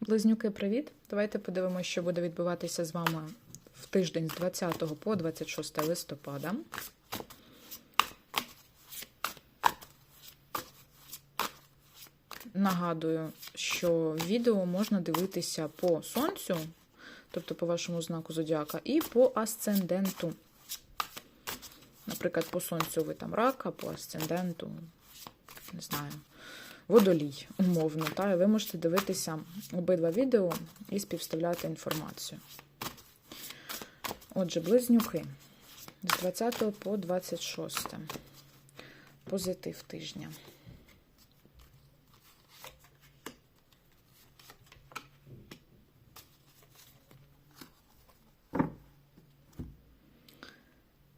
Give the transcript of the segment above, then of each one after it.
Близнюки, привіт! Давайте подивимося, що буде відбуватися з вами в тиждень з 20 по 26 листопада. Нагадую, що відео можна дивитися по сонцю, тобто по вашому знаку зодіака, і по асценденту. Наприклад, по сонцю ви там рака, по асценденту, не знаю, водолій, умовно. Та? І ви можете дивитися обидва відео і співставляти інформацію. Отже, близнюки з 20 по 26. Позитив тижня.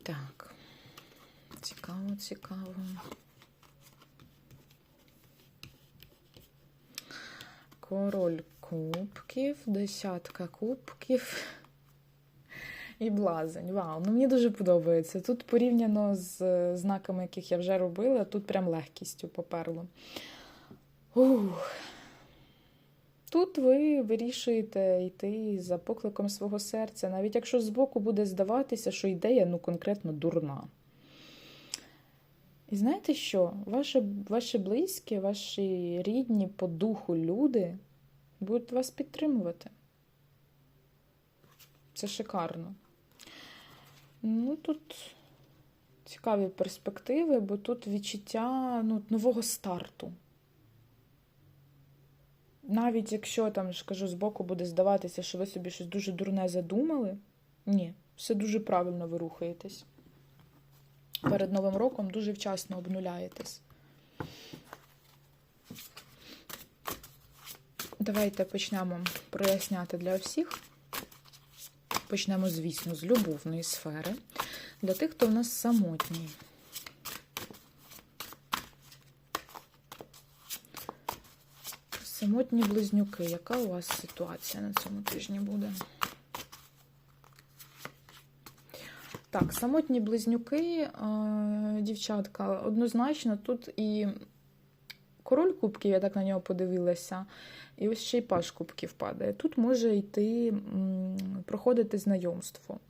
Так, цікаво, цікаво. Король кубків, десятка кубків і блазень. Вау, ну мені дуже подобається. Тут порівняно з знаками, яких я вже робила, тут прям легкістю поперло. Ух. Тут ви вирішуєте йти за покликом свого серця, навіть якщо збоку буде здаватися, що ідея ну, конкретно дурна. І знаєте що? Ваші, ваші близькі, ваші рідні по духу люди будуть вас підтримувати. Це шикарно. Ну, тут цікаві перспективи, бо тут відчуття ну, нового старту. Навіть якщо там ж кажу, збоку буде здаватися, що ви собі щось дуже дурне задумали, ні, все дуже правильно ви рухаєтесь. Перед Новим роком дуже вчасно обнуляєтесь. Давайте почнемо проясняти для всіх. Почнемо, звісно, з любовної сфери. Для тих, хто в нас самотній. Самотні близнюки. Яка у вас ситуація на цьому тижні буде? Так, самотні близнюки, дівчатка, однозначно, тут і король кубків, я так на нього подивилася, і ось ще й паш кубків падає. Тут може йти проходити знайомство.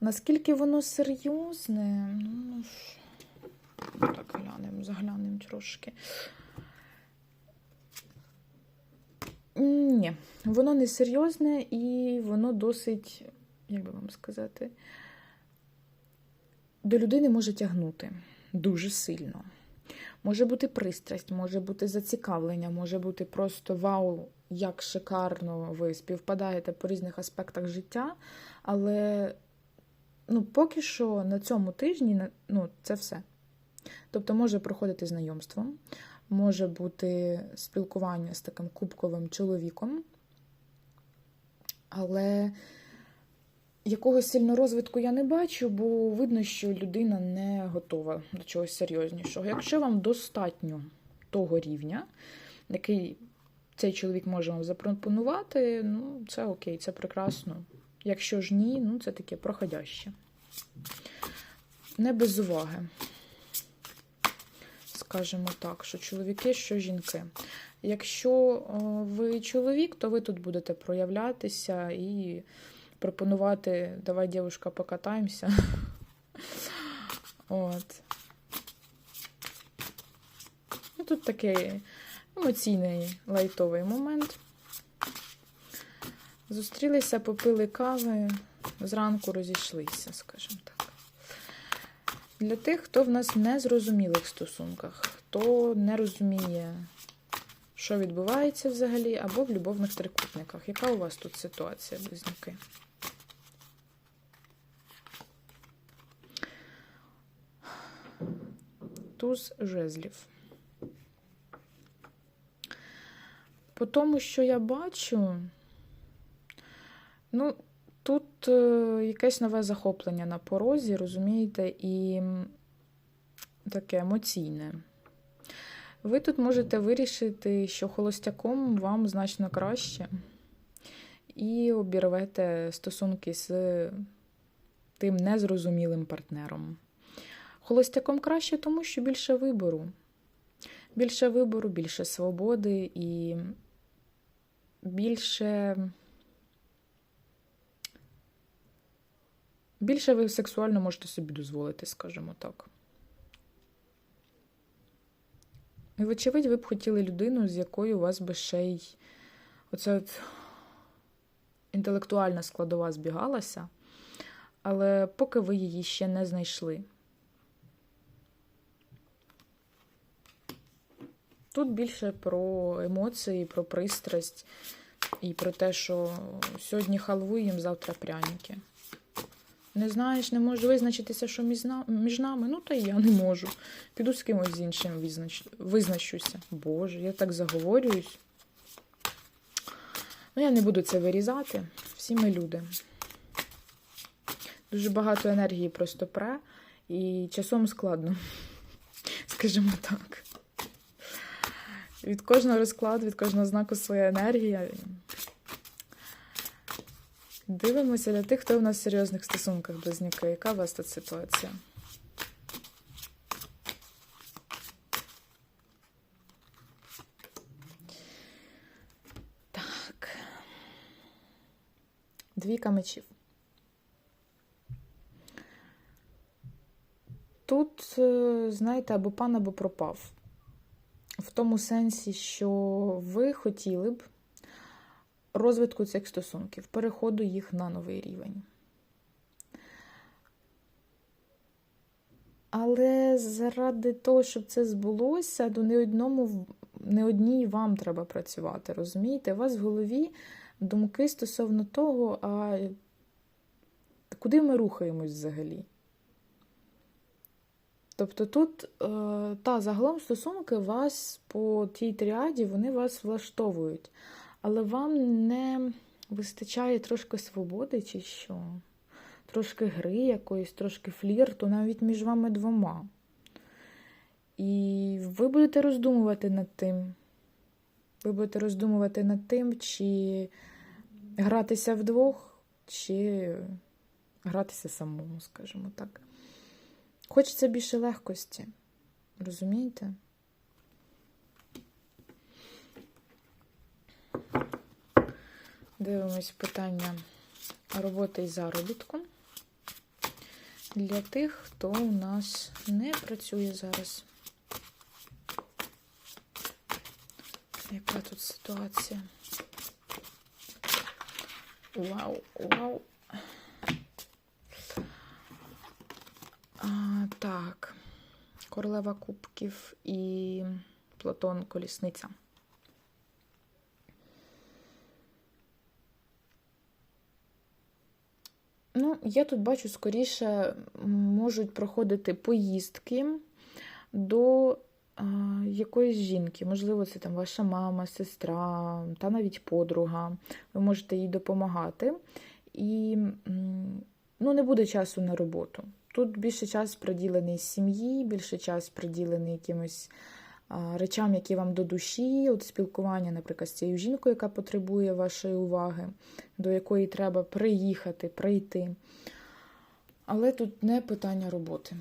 Наскільки воно серйозне, ну, так глянемо, заглянемо трошки. Ні, воно не серйозне і воно досить, як би вам сказати, до людини може тягнути дуже сильно. Може бути пристрасть, може бути зацікавлення, може бути просто вау, як шикарно ви співпадаєте по різних аспектах життя. Але ну, поки що на цьому тижні ну, це все. Тобто може проходити знайомство, може бути спілкування з таким кубковим чоловіком, але якогось сильного розвитку я не бачу, бо видно, що людина не готова до чогось серйознішого. Якщо вам достатньо того рівня, який цей чоловік може вам запропонувати, ну, це окей, це прекрасно. Якщо ж ні, ну це таке проходяще. Не без уваги. Скажімо так, що чоловіки, що жінки. Якщо ви чоловік, то ви тут будете проявлятися і пропонувати давай, дівчинка, покатаємося. От. Ну, Тут такий емоційний лайтовий момент. Зустрілися, попили кави, зранку розійшлися, скажімо так. Для тих, хто в нас в незрозумілих стосунках, хто не розуміє, що відбувається взагалі, або в любовних трикутниках. Яка у вас тут ситуація, близнюки? Туз жезлів. По тому, що я бачу, ну, тут е, якесь нове захоплення на порозі, розумієте, і таке емоційне. Ви тут можете вирішити, що холостяком вам значно краще, і обірвете стосунки з тим незрозумілим партнером. Холостяком краще, тому що більше вибору. Більше вибору, більше свободи і більше. Більше ви сексуально можете собі дозволити, скажімо так. І, вочевидь, ви б хотіли людину, з якою у вас би ще й оця от інтелектуальна складова збігалася, але поки ви її ще не знайшли. Тут більше про емоції, про пристрасть і про те, що сьогодні халву їм, завтра пряники. Не знаєш, не можеш визначитися, що між нами. Ну, та й я не можу. Піду з кимось іншим визнач... визначуся. Боже, я так заговорююсь. Ну, я не буду це вирізати. Всі ми люди. Дуже багато енергії просто пре, і часом складно, скажімо так. Від кожного розкладу, від кожного знаку своя енергія. Дивимося для тих, хто в нас в серйозних стосунках близнюки. Яка у вас тут ситуація? Так. Двійка мечів. Тут, е, знаєте, або пан, або пропав. В тому сенсі, що ви хотіли б розвитку цих стосунків, переходу їх на новий рівень. Але заради того, щоб це збулося, то не одному, не одній вам треба працювати. Розумієте? У вас в голові думки стосовно того, а куди ми рухаємось взагалі? Тобто тут, е, та, загалом стосунки вас по тій тріаді, вони вас влаштовують. Але вам не вистачає трошки свободи, чи що? Трошки гри якоїсь, трошки флірту, навіть між вами двома. І ви будете роздумувати над тим. Ви будете роздумувати над тим, чи гратися вдвох, чи гратися самому, скажімо так. Хочеться більше легкості. Розумієте? Дивимось питання роботи і заробітку. Для тих, хто у нас не працює зараз. Яка тут ситуація? Вау, вау. Так. Королева кубків і Платон Колісниця. Ну, я тут бачу, скоріше можуть проходити поїздки до а, якоїсь жінки. Можливо, це там ваша мама, сестра, та навіть подруга. Ви можете їй допомагати. І ну, не буде часу на роботу. Тут більше час приділений сім'ї, більше час приділений якимось речам, які вам до душі, от спілкування, наприклад, з цією жінкою, яка потребує вашої уваги, до якої треба приїхати, прийти. Але тут не питання роботи.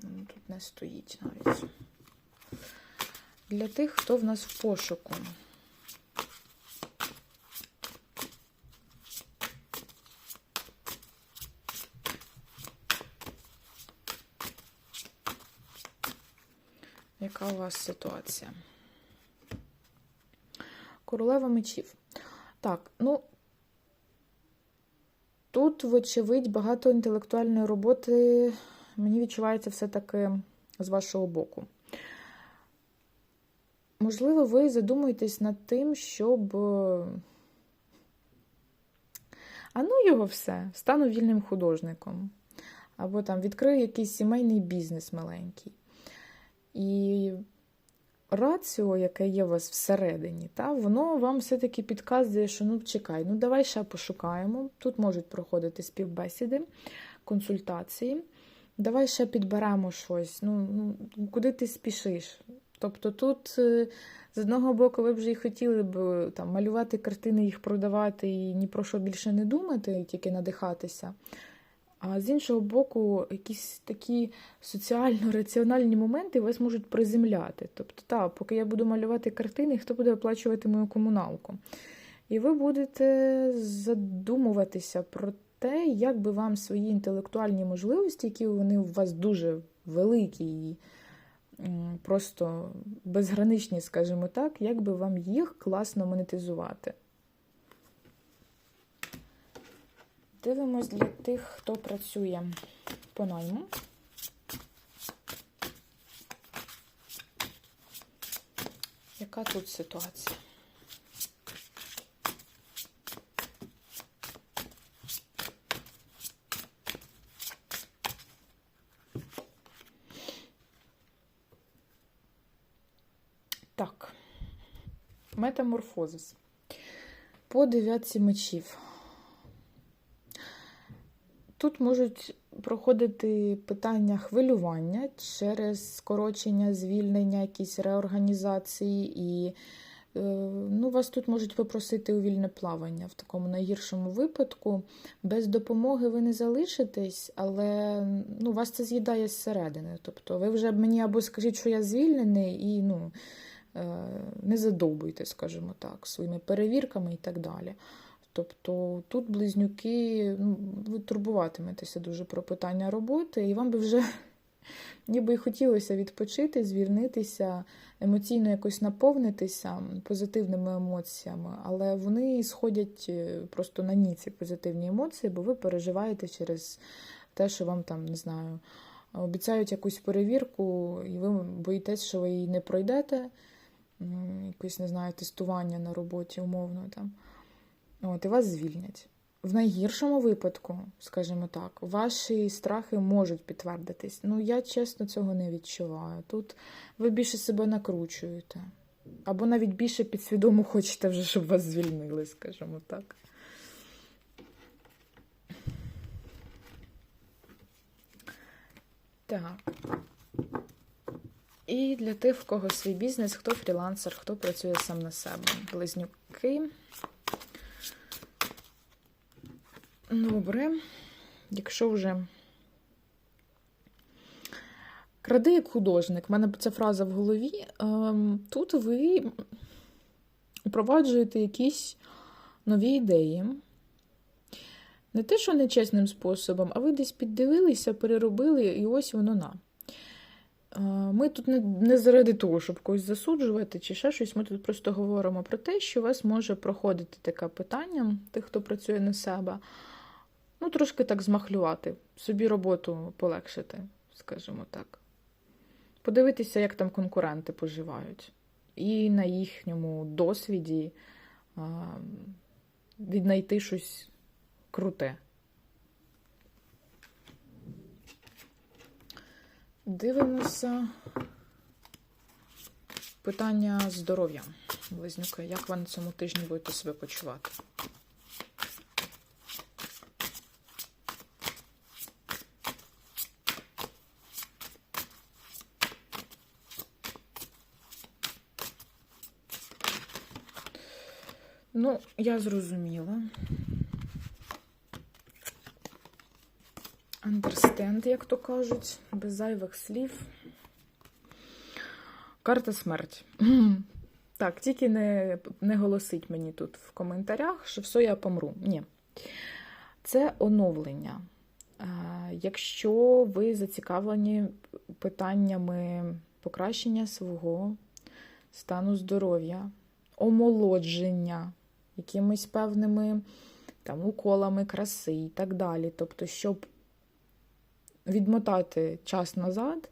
Тут не стоїть навіть. Для тих, хто в нас в пошуку. Яка у вас ситуація? Королева мечів. Так, ну, тут, вочевидь, багато інтелектуальної роботи, мені відчувається все-таки з вашого боку. Можливо, ви задумуєтесь над тим, щоб. А ну його все, стану вільним художником. Або там відкрию якийсь сімейний бізнес маленький. І раціо, яке є у вас всередині, та, воно вам все-таки підказує, що ну чекай, ну давай ще пошукаємо. Тут можуть проходити співбесіди, консультації. Давай ще підберемо щось. Ну, ну Куди ти спішиш? Тобто тут, з одного боку, ви вже і хотіли б там, малювати картини, їх продавати і ні про що більше не думати, тільки надихатися. А з іншого боку, якісь такі соціально-раціональні моменти вас можуть приземляти. Тобто, так, поки я буду малювати картини, хто буде оплачувати мою комуналку? І ви будете задумуватися про те, як би вам свої інтелектуальні можливості, які вони у вас дуже великі і просто безграничні, скажімо так, як би вам їх класно монетизувати. Дивимось для тих, хто працює по найму. Яка тут ситуація? Так, метаморфозис. По дев'ятці мечів. Тут можуть проходити питання хвилювання через скорочення, звільнення, якісь реорганізації, і е, ну, вас тут можуть попросити у вільне плавання. В такому найгіршому випадку. Без допомоги ви не залишитесь, але ну, вас це з'їдає зсередини. Тобто ви вже мені або скажіть, що я звільнений, і ну, е, не задовбуйте, скажімо так, своїми перевірками і так далі. Тобто тут близнюки, ну, ви турбуватиметеся дуже про питання роботи, і вам би вже ніби й хотілося відпочити, звільнитися, емоційно якось наповнитися позитивними емоціями, але вони сходять е, просто на ні ці позитивні емоції, бо ви переживаєте через те, що вам там, не знаю, обіцяють якусь перевірку, і ви боїтесь, що ви її не пройдете, якесь, не знаю, тестування на роботі умовно там. От, і вас звільнять. В найгіршому випадку, скажімо так, ваші страхи можуть підтвердитись. Ну, я чесно цього не відчуваю. Тут ви більше себе накручуєте. Або навіть більше підсвідомо хочете вже, щоб вас звільнили, скажімо так. Так. І для тих, в кого свій бізнес, хто фрілансер, хто працює сам на себе. Близнюки. Добре, якщо вже кради як художник, в мене ця фраза в голові. Ем, Тут ви впроваджуєте якісь нові ідеї. Не те, що нечесним способом, а ви десь піддивилися, переробили, і ось воно на. Е, Ми тут не, заради того, щоб когось засуджувати чи ще щось. Ми тут просто говоримо про те, що у вас може проходити таке питання, тих, хто працює на себе. Ну, трошки так змахлювати, собі роботу полегшити, скажімо так. Подивитися, як там конкуренти поживають. І на їхньому досвіді а, віднайти щось круте. Дивимося питання здоров'я. Близнюки, як ви на цьому тижні будете себе почувати? Ну, я зрозуміла. Understand, як то кажуть, без зайвих слів. Карта смерть. Так, тільки не, не голосить мені тут в коментарях, що все, я помру. Ні. Це оновлення. Е, Якщо ви зацікавлені питаннями покращення свого стану здоров'я, омолодження, якимись певними там, уколами краси і так далі. Тобто, щоб відмотати час назад,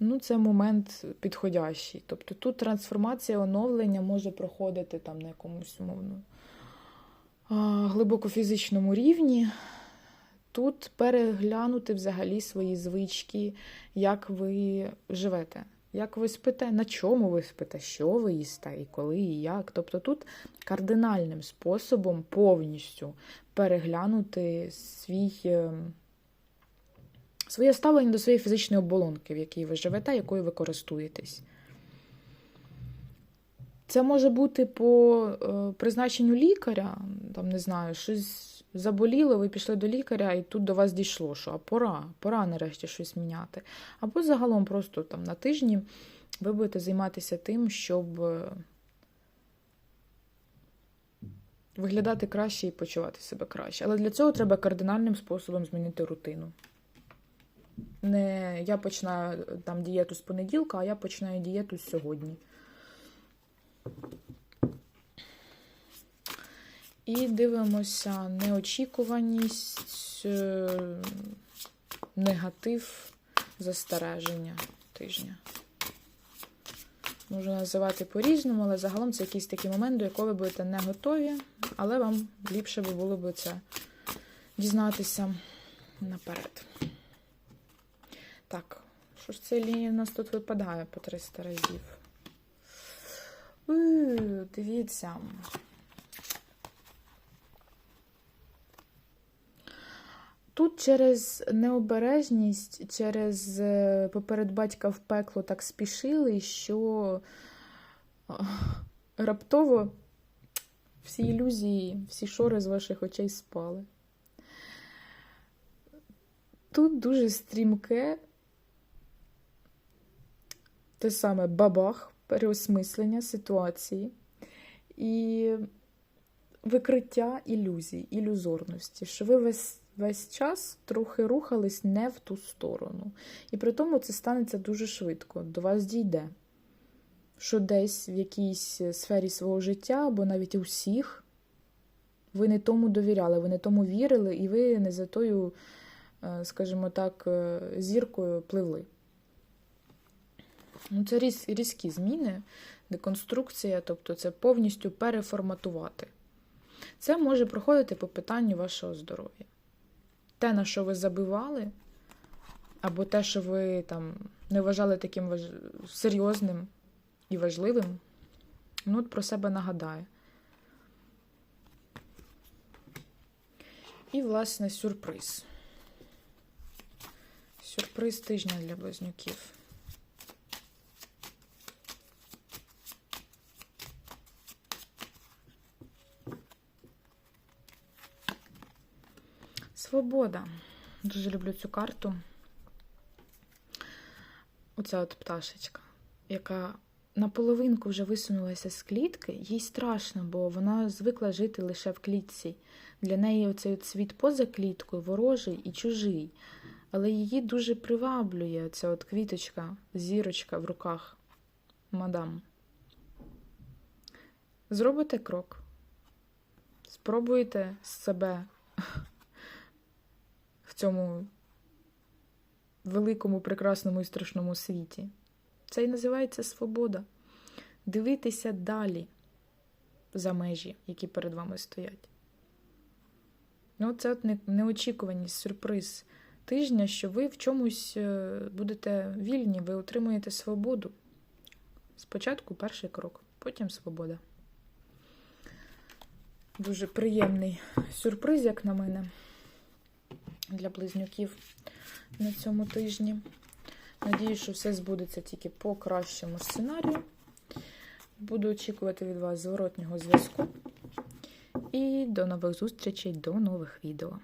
ну, це момент підходящий. Тобто тут трансформація, оновлення може проходити там на якомусь умовно глибоко фізичному рівні. Тут переглянути взагалі свої звички, як ви живете, як ви спите, на чому ви спите, що ви їсте, і коли, і як. Тобто тут кардинальним способом повністю переглянути свій, е, своє ставлення до своєї фізичної оболонки, в якій ви живете, якою ви користуєтесь. Це може бути по е, призначенню лікаря, там не знаю, щось заболіло, ви пішли до лікаря, і тут до вас дійшло, що а пора, пора нарешті щось міняти. Або загалом просто там на тижні ви будете займатися тим, щоб е, виглядати краще і почувати себе краще. Але для цього треба кардинальним способом змінити рутину. Не я починаю е, там дієту з понеділка, а я починаю дієту з сьогодні. І дивимося неочікуваність, е, негатив, застереження тижня. Можу називати по-різному, але загалом це якийсь такий момент, до якого ви будете не готові, але вам ліпше би було б це дізнатися наперед. Так, що ж цей лінія у нас тут випадає по 300 разів? У, дивіться. Тут через необережність, через е, поперед батька в пекло так спішили, що раптово всі ілюзії, всі шори з ваших очей спали. Тут дуже стрімке те саме бабах, переосмислення ситуації і викриття ілюзій, ілюзорності, що ви весь, весь час трохи рухались не в ту сторону. І при тому це станеться дуже швидко, до вас дійде, що десь в якійсь сфері свого життя, або навіть у всіх, ви не тому довіряли, ви не тому вірили, і ви не за тою, е, скажімо так, е, зіркою пливли. Ну, Це різ, різкі зміни, деконструкція, тобто це повністю переформатувати. Це може проходити по питанню вашого здоров'я. Те, на що ви забивали, або те, що ви там не вважали таким важ... серйозним і важливим, ну, от про себе нагадає. І, власне, сюрприз. Сюрприз тижня для близнюків. Свобода. Дуже люблю цю карту. Оця от пташечка, яка наполовинку вже висунулася з клітки, їй страшно, бо вона звикла жити лише в клітці. Для неї оцей от світ поза кліткою ворожий і чужий. Але її дуже приваблює ця от квіточка, зірочка в руках. Мадам. Зробите крок. Спробуйте себе в цьому великому, прекрасному і страшному світі. Це і називається свобода. Дивитися далі за межі, які перед вами стоять. Ну, це от неочікуваність, сюрприз тижня, що ви в чомусь е, будете вільні, ви отримуєте свободу. Спочатку перший крок, потім свобода. Дуже приємний сюрприз, як на мене для близнюків на цьому тижні. Надію, що все збудеться тільки по кращому сценарію. Буду очікувати від вас зворотнього зв'язку. І до нових зустрічей, до нових відео.